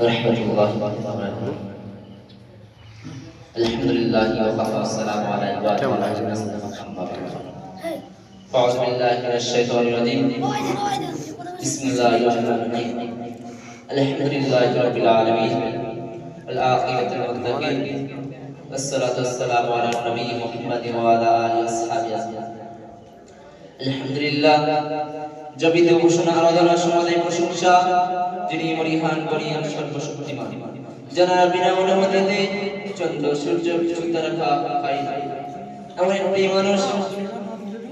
ورحمة الله وبركاته. الحمد لله وكفى والسلام على عباد وعلى الذين أما بعد أعوذ بالله من الشيطان الرجيم. بسم الله الرحمن الرحيم. الحمد لله رب العالمين. الآخرة للمتقين. والصلاة والسلام على النبي محمد وعلى آله وصحبه أجمعين الحمد لله জবিত ঘোষণা আরাধনা সমাদায় প্রশংসা, যিনি মরিহান করিয়ান সর্বশক্তিমান। যারা বিনা অনুমতিতে চন্দ্র, সূর্য তারকা খাই এমন একটি মানুষ,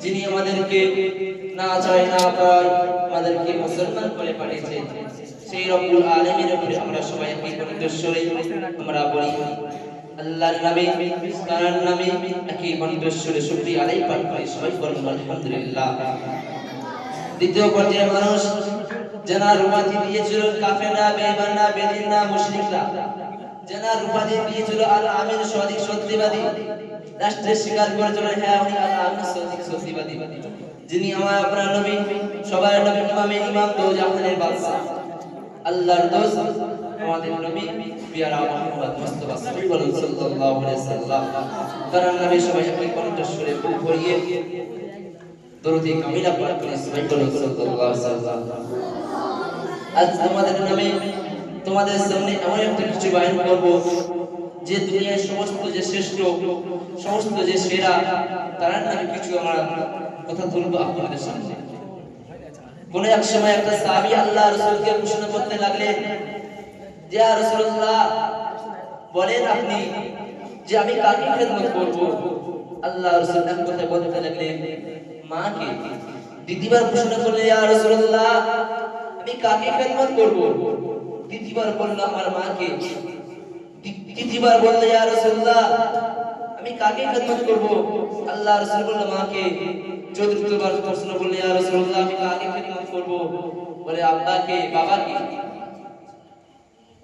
যিনি আমাদেরকে না চায়, না পায়, আমাদেরকে মুসলমান করে পাঠিয়েছে। সেই রব্বুল আলামিনের উপরে আমরা সবাই কণ্ঠস্বরে আমরা বলি আল্লাহর নামে, তার নামে একই কণ্ঠস্বরে শুকরিয়া আদায় পাঠ করি। সবাই বলুন, আলহামদুলিল্লাহ। দ্বিতীয় পর্যায়ে মানুষ যারা রুমাতি দিয়েছিল কাফেরা বেঈমানরা, বেদিনরা, মুশরিকরা, যারা রুমাতি দিয়েছিল আল আমিন সঠিক সত্যিবাদী রাষ্ট্রের স্বীকার করেছিল হ্যাঁ উনি আল আমিন সঠিক সত্যিবাদী। যিনি আমার আপনার নবী, সবার নবী, ইমামে ইমাম দো জাহানের বাদশা আল্লাহর দোস্ত, আমাদের নবী, পিয়ারা মুহাম্মদ মুস্তাফা সাল্লাল্লাহু আলাইহি সাল্লাম তার নবী সবাই একই কণ্ঠস্বরে ভরিয়ে দরুদি কামিলা পাঠ করে আজ নামে তোমাদের সামনে এমন একটা কিছু করব যে দুনিয়ার সমস্ত যে শ্রেষ্ঠ, সমস্ত যে সেরা নামে কিছু কথা আপনাদের সামনে। কোন এক সময় একটা আল্লাহ রাসূলকে প্রশ্ন করতে লাগলেন যে রাসূলুল্লাহ, বলেন আপনি যে আমি কাকে খেদমত করব? আল্লাহ রাসূল এক কথা বলতে লাগলেন মাকে। দ্বিতীয়বার প্রশ্ন করলে ইয়া রাসূলুল্লাহ, আমি কাকে খেদমত করব? দ্বিতীয়বার বলল আমার মাকে। তৃতীয়বার বললে ইয়া রাসূলুল্লাহ, আমি কাকে খেদমত করব? আল্লাহ রাসূল বলল মাকে। চতুর্থবার প্রশ্ন করলে ইয়া রাসূলুল্লাহ, আমি কাকে খেদমত করব? বলে, আব্বাকে, বাবাকে।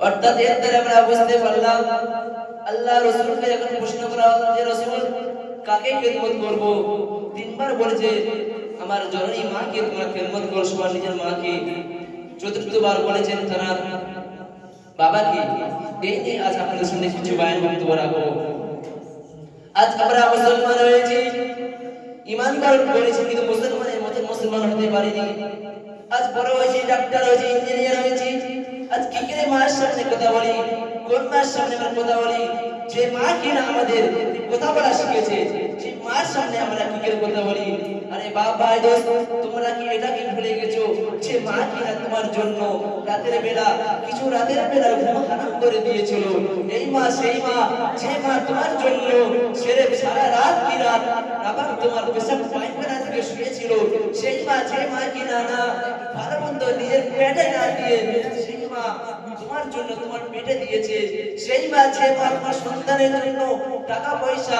অর্থাৎ এর দ্বারা আমরা বুঝতে পারলাম, আল্লাহ রসুলকে যখন প্রশ্ন করা হলো যে, রসুল, কাকে খেদমত করব? তিনবার বলেছে আমার জননী মাকে তোমরা খেদমত করো সবার নিজের মাকে। চতুর্থবার বলেছেন তারা বাবাকে, এই নিয়ে আজ আপনাদের সামনে কিছু বয়ান বক্তব্য রাখব। আজ আমরা মুসলমান হয়েছি ইমান গ্রহণ করেছি কিন্তু মুসলমানের মতো মুসলমান হতে পারিনি। আজ বড় হয়েছি, ডাক্তার হয়েছি, ইঞ্জিনিয়ার হয়েছি। আজ কি করে মায়ের সামনে কথা বলি, কোন মায়ের সামনে আমরা কথা বলি? যে মা কিনা আমাদের কথা বলা শিখেছে, সেই মায়ের সামনে আমরা কি করে কথা বলি আরে বাপ, ভাই, দোস্ত, তোমরা কি এটা কি ভুলে গেছো? যে মা কিনা তোমার জন্য রাতের বেলা, কিছু রাতের বেলা ঘুম হারাম করে দিয়েছিল। এই মা, সেই মা, যে মা তোমার জন্য সেরে সারা রাত কি রাত আবার তোমার পেশাব পায়খানা থেকে শুয়েছিল, সেই মা, যে মা কিনা না, ভালো মন্দ নিজের পেটে না দিয়ে সেই মা তোমার জন্য তোমার পেটে দিয়েছে। সেই মা যে মা সন্তানের জন্য টাকা পয়সা।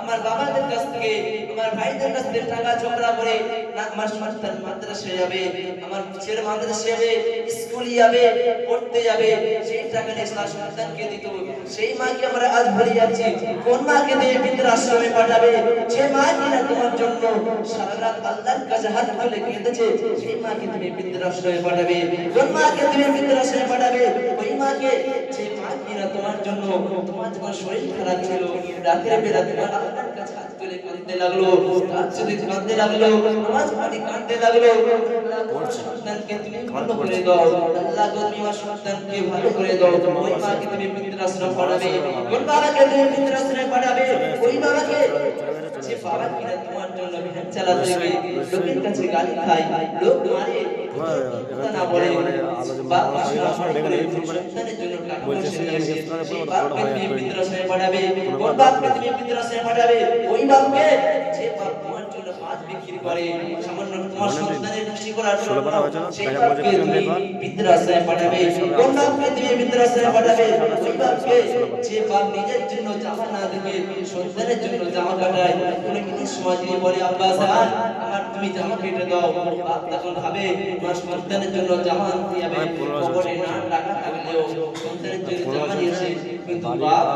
আমার বাবাদের কাছ থেকে, আমার ভাইদের কাছ থেকে টাকা ঝগড়া করে না, আমার সন্তান মাদ্রাসায় যাবে, আমার ছেলে মাদ্রাসায় যাবে, স্কুলে যাবে, পড়তে যাবে। সেই টাকা নিয়ে তার সন্তানকে দিত সেই মাকে আমরা আজ ভুলে যাচ্ছি, কোন মাকে দিয়ে বৃদ্ধাশ্রমে পাঠাবে? যে মা কিনা তোমার জন্য সারা রাত আল্লাহর কাছে হাত তুলে কেঁদেছে, সেই মাকে তুমি বৃদ্ধাশ্রমে পাঠাবে। কোন মাকে তুমি বৃদ্ধাশ্রমে পাঠাবে? ওই মাকে যে মা তোমার জন্য তোমার যখন শরীর খারাপ ছিল। রাতের বেলা তোমার আল্লাহর কাছে হাত তুলে কাঁদতে লাগল রাত যদি কাঁদতে লাগল নামাজ পড়ে কাঁদতে লাগল। সন্তানকে তুমি ভালো করে দাও। আল্লাহ তুমি আমার সন্তানকে ভালো করে দাও। ওই মাকে তুমি বৃদ্ধাশ্রম পাঠাবে কোন বাবাকে তুমি বৃদ্ধাশ্রমে পাঠাবে ওই বাবাকে যে বাবা কিনা তোমার জন্য ভ্যান চালাতে লোকের কাছে গালি খায় লোক মারে। ওই বাপকে যে বাপ বিক্রি করে সামান্য তোমার সন্তানের খুশি করার জন্য সেই বাপকে তুমি বৃদ্ধাশ্রমে পাঠাবে কোন বাপকে তুমি বৃদ্ধাশ্রমে পাঠাবে? ওই বাপকে যে বাপ নিজের জন্য জামা না দিবে সন্তানের জন্য জামা কাটায় কোনো ঈদের সময় দিয়ে বলে আব্বা জান আমার তুমি জামা কেটে দাও। বাপ তখন ভাবে তোমার সন্তানের জন্য জামা আনতে যাবে। পকেটে না টাকা থাকলে সন্তানের জন্য জামা নিয়েছে কিন্তু বাপ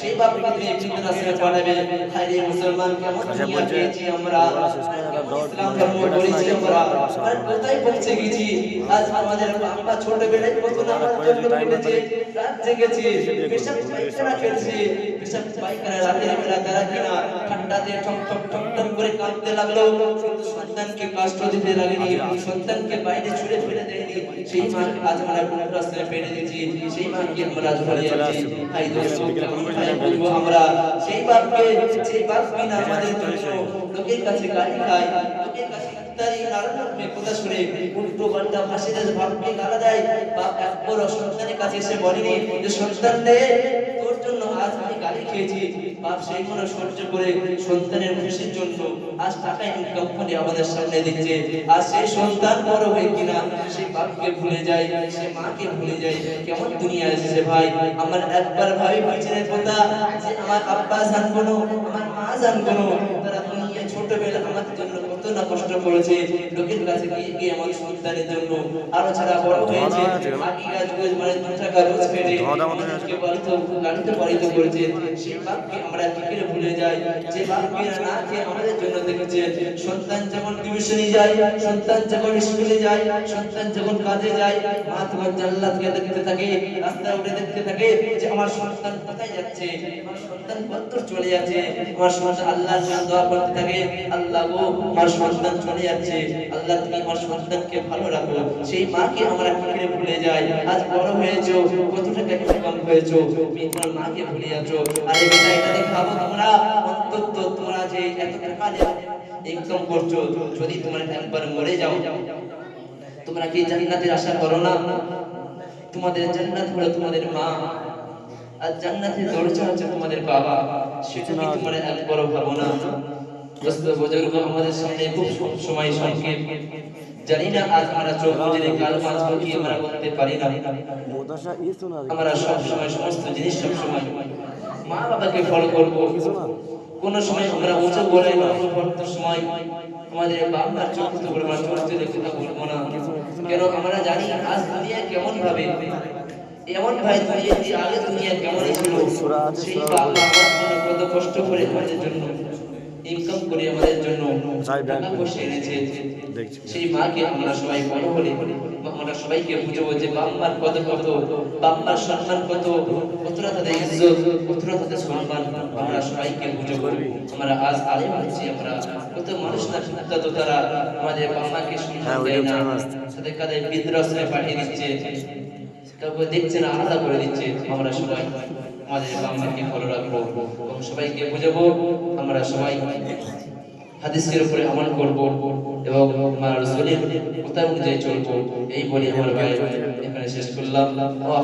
সেই বাপ কিন্তু বৃদ্ধাশ্রমে পাঠাবে। হায় মুসলমান কেমন দুনিয়া পেয়েছি আমরা ইসলাম ধর্ম করেছি আমরা আর কোথায় পৌঁছে গেছি আজ আমাদের বাবা ছোটবেলায় কত নামাজ জন্য করেছে রাত জেগেছি পেশাব পায়খানা খেলছে পেশাব পায়খানা রাতের বেলা তারা কিনা ঠান্ডাতে ঠক ঠক ঠক ঠক করে কাঁদতে লাগল কিন্তু সন্তানকে কষ্ট দিতে লাগেনি সন্তানকে বাইরে ছুড়ে ফেলে দেয়নি সেই মা আজ আমরা কোন রাস্তায় পেরে দিয়েছি সেই মাকে আমরা ধরে আছি হাই দোস্ত ভাই বলব আমরা সেই বাপকে সেই বাপ কিনা আমাদের জন্য। লোকের কাছে গালি খায়, লোকের কাছে ইত্যাদি নানান রকমের কথা শুনে। উল্টো পাল্টা ফাঁসি দেয় বাপকে গালা দেয়। বাপ একবার সন্তানের কাছে এসে বলেনি যে, সন্তান রে খেয়েছি বাপ সেই কোনো সহ্য করে সন্তানের খুশির জন্য আজ টাকা ইনকাম করে আমাদের সামনে দিচ্ছে। আর সেই সন্তান বড় হয়ে কিনা সেই বাপকে ভুলে যায়, সে মাকে ভুলে যায়। কেমন দুনিয়া এসেছে ভাই। আমার একবার ভাবি পিছনের কথা যে আমার আব্বা জানব আমার মা জানব ছোটবেলা আমাদের জন্য কত না কষ্ট করেছে লোকের কাছে গিয়ে গিয়ে আমার সন্তানের জন্য। আরও ছাড়া বড় হয়েছে আগেকার যুগে মানে দু টাকা রোজ পেটে মানুষকে পালিত লালিত পালিত করেছে সেই বাপকে আমরা কি করে ভুলে যাই? যে বাপকে না খেয়ে আমাদের জন্য দেখেছে সন্তান যখন টিউশনে যায় সন্তান যখন স্কুলে যায় সন্তান যখন কাজে যায় মা তোমার জানলা থেকে দেখতে থাকে রাস্তা উঠে দেখতে থাকে যে আমার সন্তান কোথায় যাচ্ছে? আমার সন্তান কত চলে যাচ্ছে? আমার সন্তান আল্লাহর জন্য দোয়া করতে থাকে। আল্লাহ গো আমার সন্তান চলে যাচ্ছে। আল্লাহ তুমি আমার সন্তানকে ভালো রাখো। সেই মাকে আমরা কি করে ভুলে যাই। আজ বড় হয়েছো কত টাকা ইনকাম হয়েছো। তুমি তোমার মাকে ভুলে যাচ্ছ। আরে বেটা এটা দেখাবো তোমরা অন্তত তোমরা যে এত টাকা ইনকাম করছ যদি তোমরা একবার মরে যাও তোমরা কি জান্নাতের আশা করো না? তোমাদের জান্নাত হলো তোমাদের মা। আর জান্নাতের দরজা হচ্ছে তোমাদের বাবা। সেটা কি তোমরা একবারও ভাবো না? কোন সময় আমরা উঁচু বলে সময় আমাদের বাবার চোখ বলব না দেখতে বলব না। কেন আমরা জানি আজ দুনিয়া কেমন ভাবে, এমন ভাই দুনিয়া আগে দুনিয়া কেমন ছিল? সেই বাবা কত কষ্ট করে আমাদের জন্য ইনকাম করে আমাদের জন্য টাকা পয়সা এনেছে। সেই মাকে আমরা সবাই বড় হলে আমরা সবাইকে বুঝব যে বাম্মার কত কত বাম্মার সম্মান কত কতটা তাদের ইজ্জত কতটা তাদের সম্মান আমরা সবাইকে বুঝব। আমরা আজ আলেম হচ্ছি আমরা কত মানুষ না তো তারা আমাদের বাম্মাকে সম্মান দেয় না। তাদের কাদের পাঠিয়ে দিচ্ছে। তারপর দেখছে না আলাদা করে দিচ্ছে। আমরা সবাই আমাদের বাম্মাকে ভালো রাখব এবং সবাইকে বুঝাবো, আমরা সবাই হাদিসের উপরে আমল করব এবং আমার রাসূলের কথা অনুযায়ী চলব। এই বলে আমার ভাই এখানে শেষ করলাম। ওয়া